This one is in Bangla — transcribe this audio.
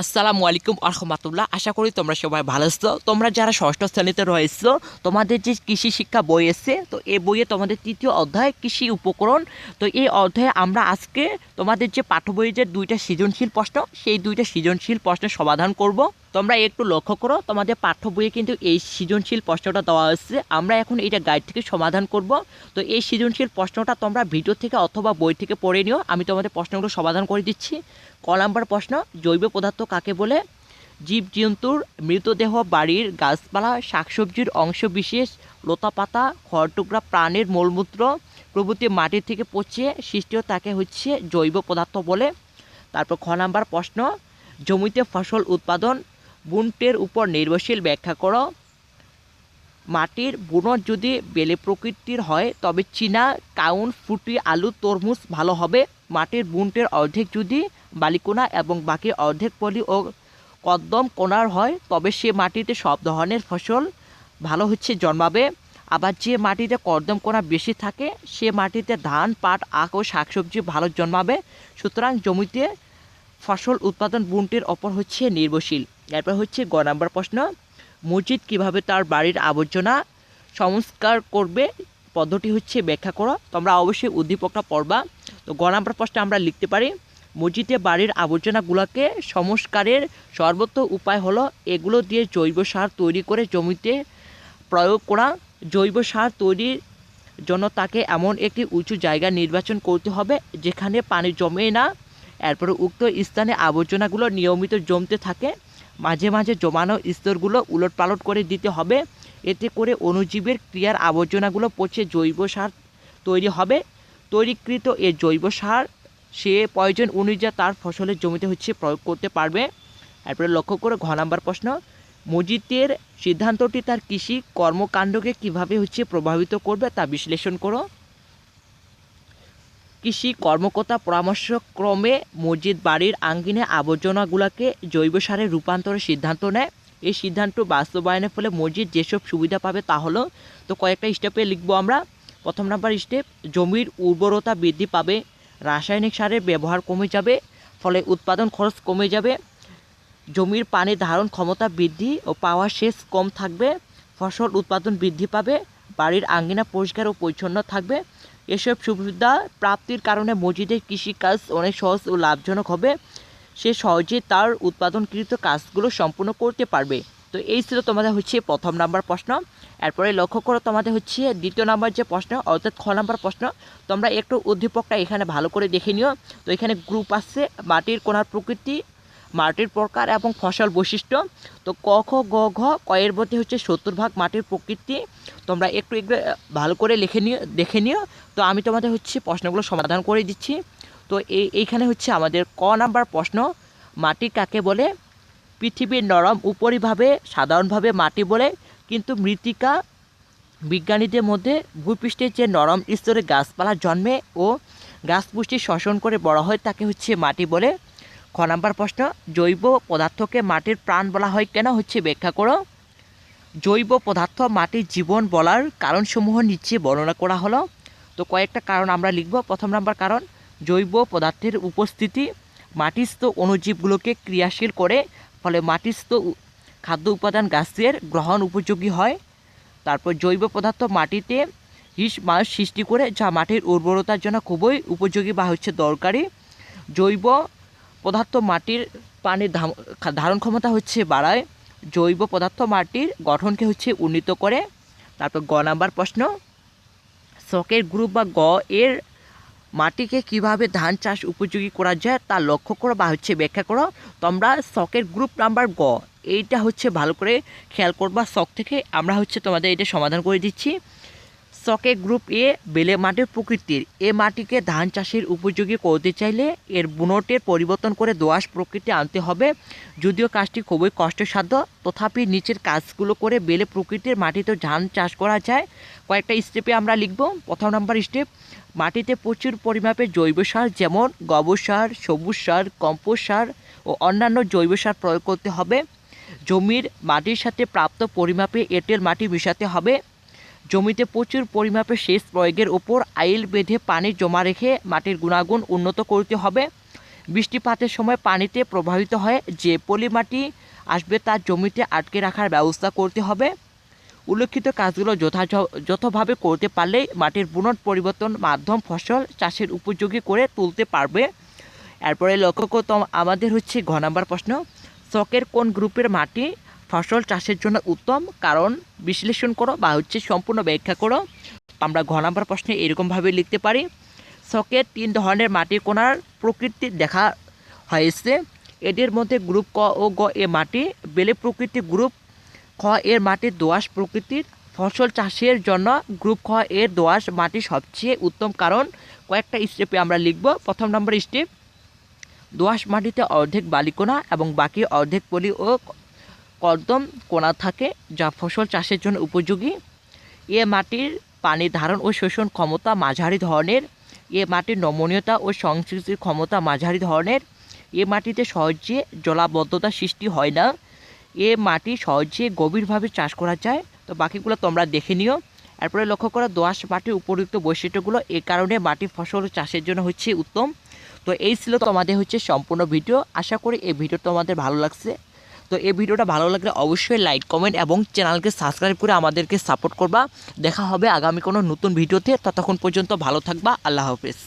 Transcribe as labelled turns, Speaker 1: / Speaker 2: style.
Speaker 1: আসসালামু আলাইকুম আরহামাতুল্লাহ। আশা করি তোমরা সবাই ভালো আছো। তোমরা যারা ষষ্ঠ শ্রেণীতে রয়েছো, তোমাদের যে কৃষি শিক্ষা বই এসছে তো এই বইয়ে তোমাদের তৃতীয় অধ্যায় কৃষি উপকরণ। তো এই অধ্যায়ে আমরা আজকে তোমাদের যে পাঠ্য বইয়ের যে দুইটা সৃজনশীল প্রশ্ন, সেই দুইটা সৃজনশীল প্রশ্নের সমাধান করব। তোমরা একটু লক্ষ্য করো, তোমাদের পাঠ্য বইয়ে কিন্তু এই সৃজনশীল প্রশ্নটা দেওয়া হচ্ছে আমরা এখন এটা গাইড থেকে সমাধান করব। তো এই সৃজনশীল প্রশ্নটা তোমরা ভিডিও থেকে অথবা বই থেকে পড়ে নিও। আমি তোমাদের প্রশ্নগুলো সমাধান করে দিচ্ছি। ক নাম্বার প্রশ্ন, জৈব পদার্থ কাকে বলে? জীবজন্তুর মৃতদেহ বাড়ির গাছপালা, শাকসবজির অংশ বিশেষ লতাপাতা খড়টুকরা প্রাণের মলমূত্র, প্রভৃতি মাটি থেকে পচে সৃষ্টিও তাকে হচ্ছে জৈব পদার্থ বলে। তারপর খ নাম্বার প্রশ্ন, জমিতে ফসল উৎপাদন বুনটের উপর নির্ভরশীল ব্যাখ্যা করো। মাটির বুনট যদি বেলে প্রকৃতির হয়, তবে চীনা কাউন ফুটি আলু তরমুজ ভালো হবে। মাটির বুনটের অর্ধেক যদি বালিকোনা এবং বাকি অর্ধেক পলি ও কদ্দম কোনার হয়, তবে সে মাটিতে সব ধরনের ফসল ভালো হচ্ছে জন্মাবে। আবার যে মাটিতে কর্দম কোনা বেশি থাকে, সে মাটিতে ধান, পাট, আখ ও শাকসবজি ভালো জন্মাবে। সুতরাং জমিতে ফসল উৎপাদন বুনটির ওপর হচ্ছে নির্ভরশীল। এরপর হচ্ছে গ নাম্বার প্রশ্ন, মসজিদ কীভাবে তার বাড়ির আবর্জনা সংস্কার করবে? পদ্ধতি হচ্ছে ব্যাখ্যা করো, তোমরা অবশ্যই উদ্দীপকটা পড়বা। তো গ নাম্বার প্রশ্নে আমরা লিখতে পারি, মসজিদে বাড়ির আবর্জনাগুলোকে সংস্কারের সর্বোত্ত উপায় হলো এগুলো দিয়ে জৈব সার তৈরি করে জমিতে প্রয়োগ করা। জৈব সার তৈরির জন্য তাকে এমন একটি উঁচু জায়গা নির্বাচন করতে হবে, যেখানে পানি জমে না। এরপরে উক্ত স্থানে আবর্জনাগুলো নিয়মিত জমতে থাকে। মাঝে মাঝে জমানো স্তরগুলো উলট পালট করে দিতে হবে। এতে করে অণুজীবের ক্রিয়ার আবর্জনাগুলো পচে জৈব সার তৈরি হবে। তৈরিকৃত এ জৈব সার সে প্রয়োজন অনুযায়ী তার ফসলের জমিতে হচ্ছে প্রয়োগ করতে পারবে। এরপরে লক্ষ্য করে ঘ নাম্বার প্রশ্ন। মসজিদের সিদ্ধান্তটি তার কৃষি কর্মকাণ্ডকে কীভাবে হচ্ছে প্রভাবিত করবে তা বিশ্লেষণ করো। কৃষি কর্মকর্তা পরামর্শক্রমে মসজিদ বাড়ির আঙ্গিনে আবর্জনাগুলোকে জৈব সারে রূপান্তরের সিদ্ধান্ত নেয়। এই সিদ্ধান্ত বাস্তবায়নের ফলে মসজিদ যেসব সুবিধা পাবে তা হলো, তো কয়েকটা স্টেপে লিখব আমরা। প্রথম নাম্বার স্টেপ জমির উর্বরতা বৃদ্ধি পাবে, রাসায়নিক সারের ব্যবহার কমে যাবে, ফলে উৎপাদন খরচ কমে যাবে, জমির পানি ধারণ ক্ষমতা বৃদ্ধি ও পাওয়ার শেষ কম থাকবে, ফসল উৎপাদন বৃদ্ধি পাবে, বাড়ির আঙ্গিনা পরিষ্কার ও পরিচ্ছন্ন থাকবে এসব সুবিধা প্রাপ্তির কারণে মসজিদের কৃষিকাজ অনেক সহজ ও লাভজনক হবে। সে সহজে তার উৎপাদনকৃত কাজগুলো সম্পূর্ণ করতে পারবে। তো এই ছিল তোমাদের হচ্ছে প্রথম নাম্বার প্রশ্ন। এরপরে লক্ষ্য করো তোমাদের হচ্ছে দ্বিতীয় নাম্বার যে প্রশ্ন, অর্থাৎ খ নাম্বার প্রশ্ন। তোমরা একটু উদ্দীপকটা এখানে ভালো করে দেখে নিও। তো এখানে গ্রুপ আসছে মাটির কোনার প্রকৃতি, মাটির প্রকার এবং ফসল বৈশিষ্ট্য। তো ক, খ, গ, ঘ কয়ের মধ্যে হচ্ছে সত্তর ভাগ মাটির প্রকৃতি তোমরা একটু একটু ভালো করে লিখে নিও, দেখে নিও। তো আমি তোমাদের হচ্ছে প্রশ্নগুলো সমাধান করে দিচ্ছি। তো এই এইখানে হচ্ছে আমাদের ক নাম্বার প্রশ্ন, মাটি কাকে বলে? পৃথিবীর নরম, উপরিভাবে, সাধারণভাবে মাটি বলে, কিন্তু মৃত্তিকা বিজ্ঞানীদের মধ্যে ভূপৃষ্ঠে যে নরম স্তরে গাছপালা জন্মে ও গাছ পুষ্টি শোষণ করে বড় হয়, তাকে হচ্ছে মাটি বলে। খ নাম্বার প্রশ্ন, জৈব পদার্থকে মাটির প্রাণ বলা হয় কেন? হচ্ছে ব্যাখ্যা করো। জৈব পদার্থ মাটির জীবন বলার কারণসমূহ নিচে বর্ণনা করা হলো। তো কয়েকটা কারণ আমরা লিখব। প্রথম নাম্বার কারণ, জৈব পদার্থের উপস্থিতি মাটিস্থ অণুজীবগুলোকে ক্রিয়াশীল করে, ফলে মাটিস্থ খাদ্য উপাদান গাছের গ্রহণ উপযোগী হয়। তারপর জৈব পদার্থ মাটিতে হিস মাস সৃষ্টি করে, যা মাটির উর্বরতার জন্য খুবই উপযোগী বা হচ্ছে দরকারি। জৈব পদার্থ মাটির পানির ধারণ ক্ষমতা হচ্ছে বাড়ায়। জৈব পদার্থ মাটির গঠনকে হচ্ছে উন্নীত করে। তারপর গ নাম্বার প্রশ্ন, শখের গ্রুপ বা গ এর মাটিকে কীভাবে ধান চাষ উপযোগী করা যায় তা লক্ষ্য করো বা হচ্ছে ব্যাখ্যা করো। তোমরা শখের গ্রুপ নাম্বার গ, এইটা হচ্ছে ভালো করে খেয়াল করবা, শখ থেকে আমরা হচ্ছে তোমাদের এটা সমাধান করে দিচ্ছি। শখের গ্রুপ এ বেলে মাটির প্রকৃতির। এ মাটিকে ধান চাষের উপযোগী করতে চাইলে এর বুনটের পরিবর্তন করে দোআঁশ প্রকৃতি আনতে হবে। যদিও কাজটি খুবই কষ্টসাধ্য, তথাপি নিচের কাজগুলো করে বেলে প্রকৃতির মাটিতে ধান চাষ করা যায়। কয়েকটা স্টেপে আমরা লিখব। প্রথম নম্বর স্টেপ, মাটিতে প্রচুর পরিমাপে জৈব সার যেমন গোবর সার, সবুজ সার, কম্পোস্ট সার ও অন্যান্য জৈব সার প্রয়োগ করতে হবে। জমির মাটির সাথে প্রাপ্ত পরিমাপে এঁটেল মাটি মিশাতে হবে। জমিতে প্রচুর পরিমাপে সেচ প্রয়োগের ওপর আইল বেঁধে পানি জমা রেখে মাটির গুণাগুণ উন্নত করতে হবে। বৃষ্টিপাতের সময় পানিতে প্রভাবিত হয়ে যে পলিমাটি আসবে তার জমিতে আটকে রাখার ব্যবস্থা করতে হবে। উল্লেখিত কাজগুলো যথা যথাভাবে করতে পারলেই মাটির পুনঃ পরিবর্তন মাধ্যম ফসল চাষের উপযোগী করে তুলতে পারবে। এরপরে লক্ষ্য করতাম, আমাদের হচ্ছে ঘ নাম্বার প্রশ্ন শখের কোন গ্রুপের মাটি ফসল চাষের জন্য উত্তম, কারণ বিশ্লেষণ করো বা হচ্ছে সম্পূর্ণ ব্যাখ্যা করো। আমরা ঘ নাম্বার প্রশ্নে এরকমভাবে লিখতে পারি শখের তিন ধরনের মাটির কোনার প্রকৃতি দেখা হয়েছে। এদের মধ্যে গ্রুপ ক ও গ এ মাটি, বেলে প্রকৃতির গ্রুপ খ এর মাটি দোআঁশ প্রকৃতির। ফসল চাষের জন্য গ্রুপ খ এর দোআঁশ মাটি সবচেয়ে উত্তম কারণ কয়েকটা স্টেপে আমরা লিখব। প্রথম নম্বর স্টেপ, দোআঁশ মাটিতে অর্ধেক বালিকোনা এবং বাকি অর্ধেক পলি ও কর্দম কোনা থাকে, যা ফসল চাষের জন্য উপযোগী। এ মাটির পানি ধারণ ও শোষণ ক্ষমতা মাঝারি ধরনের। এ মাটির নমনীয়তা ও সংস্কৃতির ক্ষমতা মাঝারি ধরনের। এ মাটিতে সহজে জলাবদ্ধতা সৃষ্টি হয় না। এ মাটি সহজে গভীরভাবে চাষ করা যায়। তো বাকিগুলো তোমরা দেখে নিও। এরপরে লক্ষ্য করো, দোআঁশ মাটির উপযুক্ত বৈশিষ্ট্যগুলো এ কারণে মাটি ফসল চাষের জন্য হচ্ছে উত্তম। তো এই ছিল তোমাদের হচ্ছে সম্পূর্ণ ভিডিও। আশা করি এই ভিডিও তোমাদের ভালো লাগছে। তো এই ভিডিওটা ভালো লাগলে অবশ্যই লাইক কমেন্ট এবং চ্যানেলকে সাবস্ক্রাইব করে আমাদেরকে সাপোর্ট করবা। দেখা হবে আগামী কোনো নতুন ভিডিওতে। ততক্ষণ পর্যন্ত ভালো থাকবা। আল্লাহ হাফেজ।